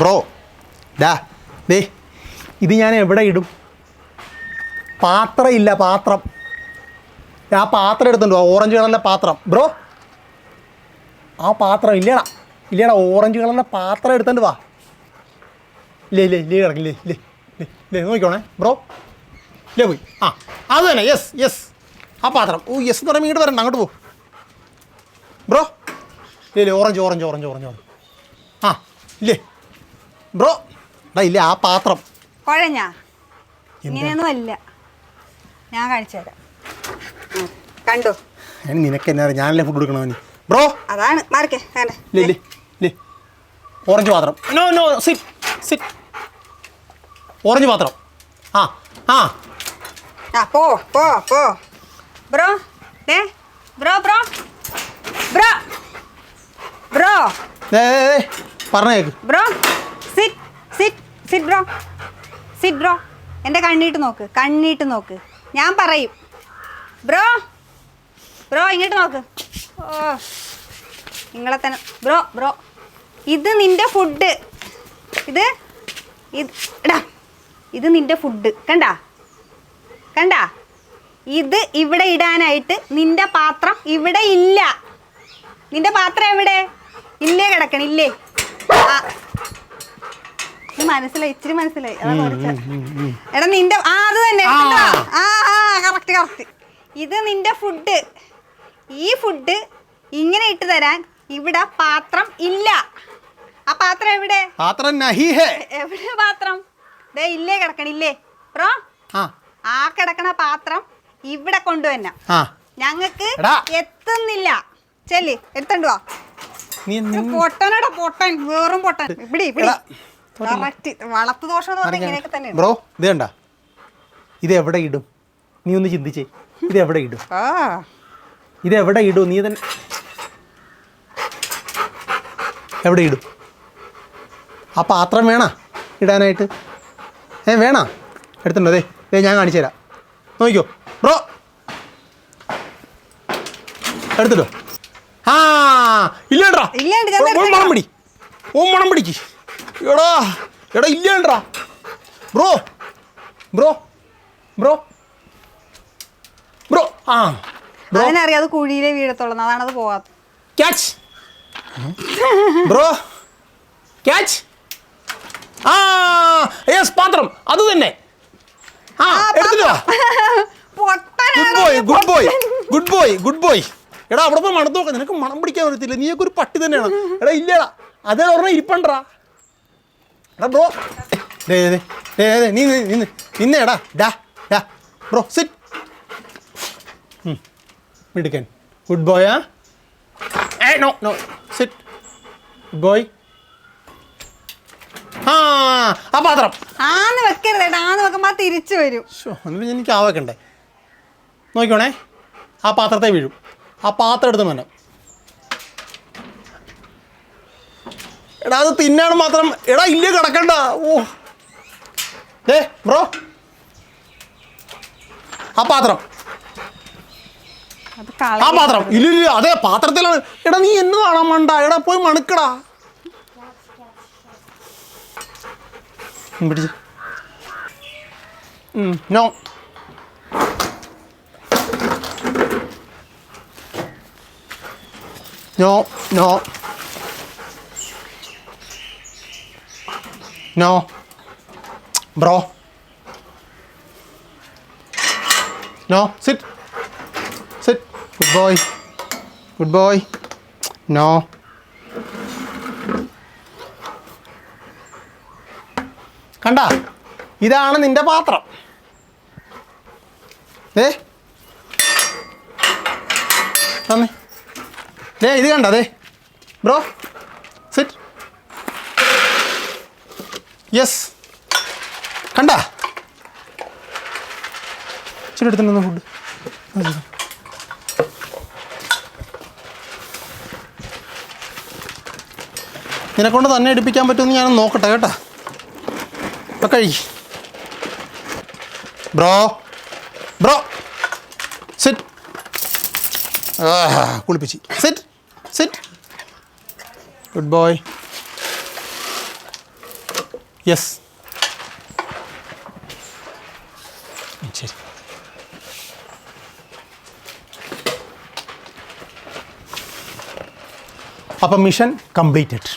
Bro ഡാ ദേ ഇത് ഞാൻ എവിടെ ഇടും? പാത്രം. ഇല്ല പാത്രം ആ പാത്രം എടുത്തുണ്ടോ? ഓറഞ്ച് കളറിലെ പാത്രം. ബ്രോ ആ പാത്രം ഇല്ലടാ ഇല്ലടാ ഓറഞ്ച് കളറിലെ പാത്രം എടുത്തുണ്ട് വാ. ഇല്ലേ ഇല്ലേ ഇല്ലേ കിടക്കില്ലേ ഇല്ലേ ഇല്ലേ നോക്കിക്കോണേ. ബ്രോ ഇല്ലേ പോയി. ആ അത് തന്നെ യെസ് യെസ് ആ പാത്രം. ഓ യെസ് എന്ന് പറയുമ്പോൾ ഇങ്ങോട്ട് വരണ്ട അങ്ങോട്ട് പോ. ബ്രോ ഇല്ലേ ഇല്ലേ ഓറഞ്ച് ഓറഞ്ച് ഓറഞ്ച് ഓറഞ്ച്. ആ ഇല്ലേ. ബ്രോ എടാ ഇല്ല ആ പാത്രം. കുഴഞ്ഞ? ഇങ്ങനെയൊന്നും അല്ല. ഞാൻ കാണിച്ചു തരാം. കണ്ടോ? ഞാൻ നിനക്ക് എന്നാ അറിയാം? ഞാനല്ലേ ഫുഡ് കൊടുക്കണോ ബ്രോ. അതാണ്. മാറിക്കേ ഇല്ലേ ഇല്ലേ ഓറഞ്ച് പാത്രം. No no sit sit orange പാത്രം. ആ ആ. ആ പോ പോ പോ. ബ്രോ ദേ ബ്രോ ബ്രോ. ബ്രോ. ബ്രോ. പറഞ്ഞേക്ക്. Bro. Sit sit sit bro sit bro എന്റെ കണ്ണീട്ട് നോക്ക് കണ്ണീട്ട് നോക്ക്. ഞാൻ പറയും. ബ്രോ ബ്രോ ഇങ്ങോട്ട് നോക്ക്. ഓ നിങ്ങളെ തന്നെ. ബ്രോ ബ്രോ ഇത് നിന്റെ ഫുഡ് ഇത് എടാ ഇത് നിന്റെ ഫുഡ് കണ്ട? കണ്ട? ഇത് ഇവിടെ ഇടാനായിട്ട് നിന്റെ പാത്രം ഇവിടെ ഇല്ല. നിന്റെ പാത്രം എവിടെ? ഇല്ലേ കിടക്കണില്ലേ ആ. മനസ്സിലായി ഇച്ചിരി മനസ്സിലായി. അതാ കുറച്ച്. എടാ നിന്റെ ആ അത് തന്നെ. ആ. കണ്ടോ? ആ ആ കറക്റ്റ് കറക്റ്റ് ഇത് നിന്റെ ഫുഡ് ഈ ഫുഡ് ഇങ്ങനെ ഇട്ട് തരാൻ ഇവിടെ പാത്രം ഇല്ല. ആ പാത്രം എവിടെ? പാത്രം നഹി ഹേ. എവിടെ പാത്രം? ദേ ഇല്ലേ കിടക്കണില്ലേ ബ്രോ ആ. ആ കിടക്കണ പാത്രം ഇവിടെ കൊണ്ടുവന്ന ആ. ഞങ്ങക്ക് എടാ. എത്തുന്നില്ല. ചെല്ലി എടുത്തണ്ട് വാ. നീ ഇത് പൊട്ടനടാ പൊട്ടൻ വേറും പൊട്ടൻ. ഇവിടെ ഇവിടെ. എടാ, വളർത്തു ദോഷം എന്ന് പറഞ്ഞാൽ ഇങ്ങനെയൊക്കെ തന്നെയാണ് ബ്രോ ഇത് കണ്ട? ഇത് എവിടെ ഇടും? നീ ഒന്ന് ചിന്തിച്ചേ. ഇത് എവിടെ ഇടും? ആ. ഇത് എവിടെ ഇടും? നീ തന്നെ എവിടെ ഇടും? ആ പാത്രം വേണ ഇടാനായിട്ട്? ഏ വേണ? എടുത്തുണ്ടോ അതെ ഞാൻ കാണിച്ചു തരാം. നോക്കിക്കോ. ബ്രോ. എടുത്തിട്ടോ? ആ ഞാൻ ഓ മണം പിടി. ഓ മണം പിടിക്ക്. എടാ എടാ ഇല്ലേണ്ടാ. Bro bro bro bro. ആ അതിനറിയാം അത് കുഴിയിലെ വീഴത്തുള്ളൂ അതാണ് അത് പോകാത്ത ക്യാച്ച് ബ്രോ ക്യാച്ച് ആ യെസ് പാത്രം അത് തന്നെ. ആ എടുത്തിട്ടോ. Good boy good boy good boy good boy എടാ അവിടെ പോയി മണം നോക്കാം. നിനക്ക് മണം പിടിക്കാൻ പറ്റത്തില്ല നീയൊക്കെ ഒരു പട്ടി തന്നെയാണ്. എടാ ഇല്ലടാ. അതേ പറഞ്ഞാൽ ഇരിപ്പണ്ടാ ബ്രോ. ദേ ദേ ദേ ദേ നീ നീ- നിന്ന് നിന്നെ ഡാ ഡാ ബ്രോ സിറ്റ് മിടുക്കൻ. ഗുഡ് ബോയ് ആ? ഏ no no sit good boy ആ ആ പാത്രം. ആന്ന് വെക്കരുത് ഏട്ടാ ആന്ന് വെക്കുമ്പോൾ തിരിച്ചു വരും. ഷോ എന്നിട്ട് എനിക്ക് ആവക്കണ്ടേ നോക്കിക്കോണേ. ആ പാത്രത്തെ വീഴും. ആ പാത്രം എടുത്ത് മനം. എടാ അത് തിന്നാണ് മാത്രം എടാ ഇല്ല കിടക്കണ്ട. ഓ. ഏ ബ്രോ. ആ പാത്രം. ആ പാത്രം. ഇല്ല ഇല്ല അതെ പാത്രത്തിലാണ്. എടാ നീ എന്ന് കാണാൻ മണ്ട. എടാ പോയി മണുക്കടാ. പിടിച്ച്. No. No no. No bro no sit sit good boy good boy no കണ്ട? ഇതാണ് നിന്റെ പാത്രം. ദേ. തന്നെ. ദേ ഇത് കണ്ട ദേ. ബ്രോ സിറ്റ് യെസ് കണ്ട? ഇച്ചിരി എടുത്തിട്ടുണ്ടോ ഫുഡ് നിനക്കൊണ്ട് തന്നെ എടുപ്പിക്കാൻ പറ്റുമെന്ന് ഞാൻ നോക്കട്ടെ കേട്ടാ. ഇപ്പം കഴി. ബ്രോ. ബ്രോ. സെറ്റ് കുളിപ്പിച്ച്. Sit sit good boy yes ശരി അപ്പം മിഷൻ കംപ്ലീറ്റഡ്